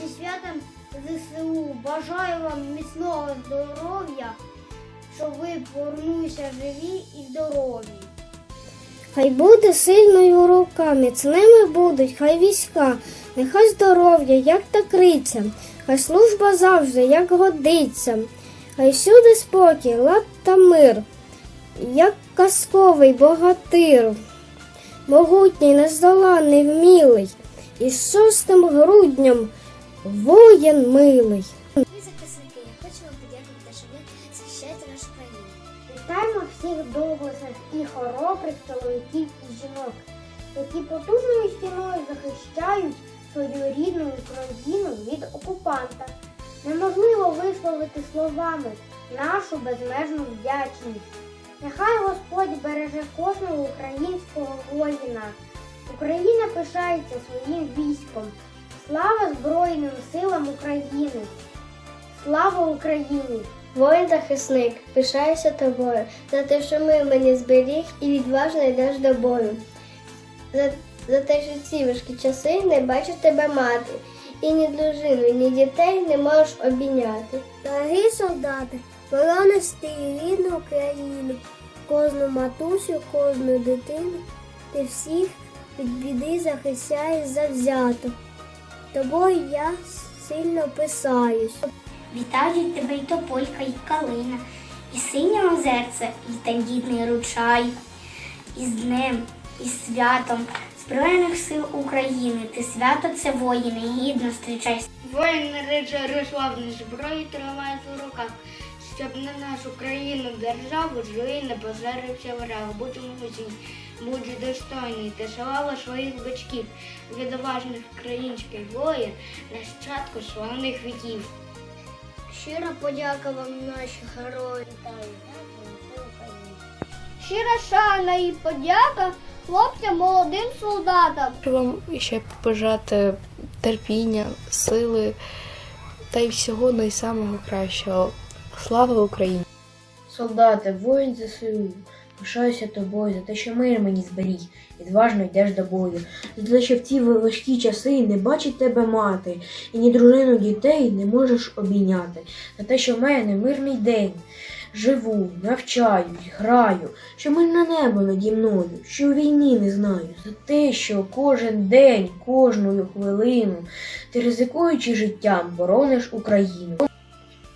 зі святом ЗСУ. Бажаю вам міцного здоров'я, щоб ви повернулися живі і здорові. Хай буде сильною рука, міцними будуть, хай війська, нехай здоров'я, як та криця, хай служба завжди, як годиться, хай всюди спокій, лад та мир, як казковий богатир, могутній, нездоланний, вмілий, і з 6 грудням воєн милий. Захисники, я хочу вам подякувати, що ви захищаєте нашу країну. Вітаємо всіх доблесних і хоробрих чоловіків і жінок, які потужною стіною захищають свою рідну Україну від окупанта. Неможливо висловити словами нашу безмежну вдячність. Нехай Господь береже кожного українського воїна. Україна пишається своїм військом. Слава Збройним силам України! Слава Україні! Воїн захисник, пишаюся тобою, за те, що ми мені зберіг і відважно йдеш до бою. За, за те, що ці важкі часи не бачу тебе мати, і ні дружину, ні дітей не можеш обійняти. Дорогі солдати, ти рідну Україну, кожну матусю, кожну дитину, ти всіх від біди захищаєш завзято. Тобою я сильно писаюсь. Вітають тебе і тополька, і калина, і синє озерце, і тендітний ручай, і з днем, і з святом Збройних сил України. Ти свято це воїни, гідно зустрічай. Воїн нарече славну зброю тримає в руках, щоб на нашу країну, державу живий не позарився враг. Будь мужній, будь достойний та слава своїх батьків, відважних українських воїн, нащадку славних віків. Щира подяка вам, наші герої. Вітаю. Щира шана і подяка хлопцям молодим солдатам. Хочу вам ще побажати терпіння, сили та й всього найсамого кращого. Слава Україні! Солдати, воїн ЗСУ, пишаюся тобою за те, що мир мені зберіг, відважно йдеш до бою. За те, що в ці важкі часи не бачить тебе мати, і ні дружину дітей не можеш обійняти. За те, що в мене мирний день. Живу, навчаюсь, граю, що мирне небо наді мною, що війни не знаю, за те, що кожен день, кожну хвилину, ти ризикуючи життям, борониш Україну.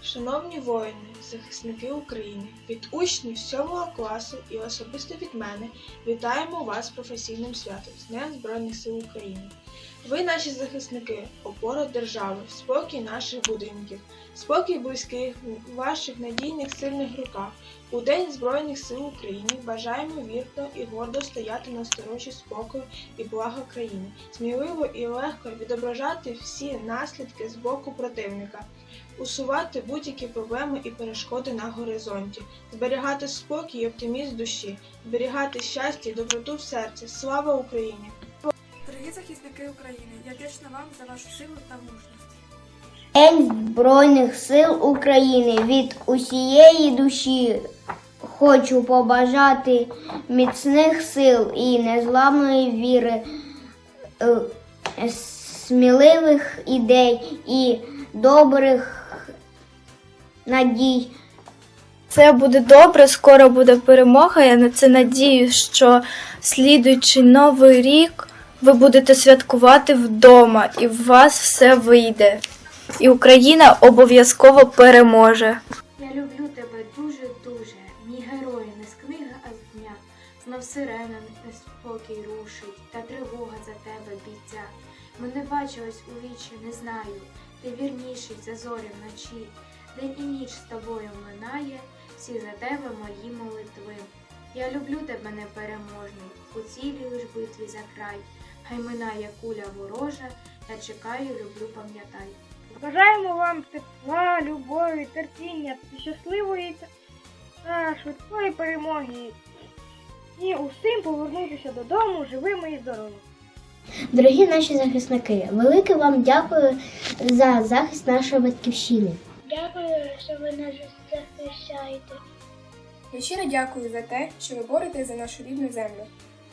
Шановні воїни, захисники України, від учнів 7 класу і особисто від мене вітаємо вас професійним святом з Дня Збройних сил України. Ви наші захисники, опора держави, спокій наших будинків, спокій близьких ваших надійних сильних руках. У День Збройних сил України бажаємо вірно і гордо стояти на сторожі спокою і блага країни, сміливо і легко відображати всі наслідки з боку противника усувати будь-які проблеми і перешкоди на горизонті, зберігати спокій і оптимізм душі, зберігати щастя і доброту в серці. Слава Україні! Захисники України, я вдячна вам за вашу силу та мужність. День Збройних сил України від усієї душі хочу побажати міцних сил і незламної віри, е, сміливих ідей і добрих надій. Це буде добре, скоро буде перемога. Я на це надію, що слідуючий новий рік ви будете святкувати вдома, і в вас все вийде. І Україна обов'язково переможе. Я люблю тебе дуже-дуже, мій герой, не з книги, а з дня. Знов сирена неспокій рушить, та тривога за тебе бійця. Ми не бачились у вічі, не знаю. Ти вірніший за зорі вночі. День і ніч з тобою минає, всі за тебе мої молитви. Я люблю тебе непереможний, у цілій лиш битві за край. Хай минає куля ворожа, я чекаю, люблю, пам'ятай. Бажаємо вам тепла, любові, терпіння, щасливої та швидкої перемоги. І усім повернутися додому живими і здоровими. Дорогі наші захисники, велике вам дякую за захист нашої батьківщини. Дякую, що ви нас захищаєте. Я щиро дякую за те, що ви боретесь за нашу рідну землю.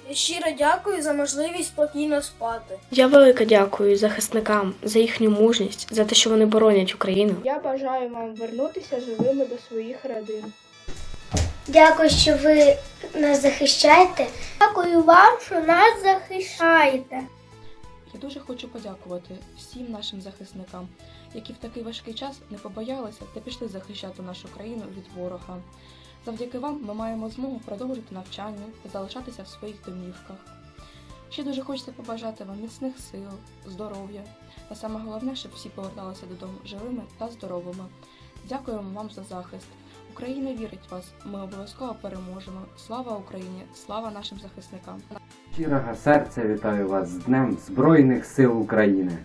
І щиро дякую за можливість спокійно спати. Я велике дякую захисникам за їхню мужність, за те, що вони боронять Україну. Я бажаю вам вернутися живими до своїх родин. Дякую, що ви нас захищаєте. Дякую вам, що нас захищаєте. Я дуже хочу подякувати всім нашим захисникам, які в такий важкий час не побоялися та пішли захищати нашу країну від ворога. Завдяки вам ми маємо змогу продовжити навчання та залишатися в своїх домівках. Ще дуже хочеться побажати вам міцних сил, здоров'я та саме головне, щоб всі поверталися додому живими та здоровими. Дякуємо вам за захист. Україна вірить вас. Ми обов'язково переможемо. Слава Україні! Слава нашим захисникам! Щирого серця вітаю вас з Днем Збройних сил України.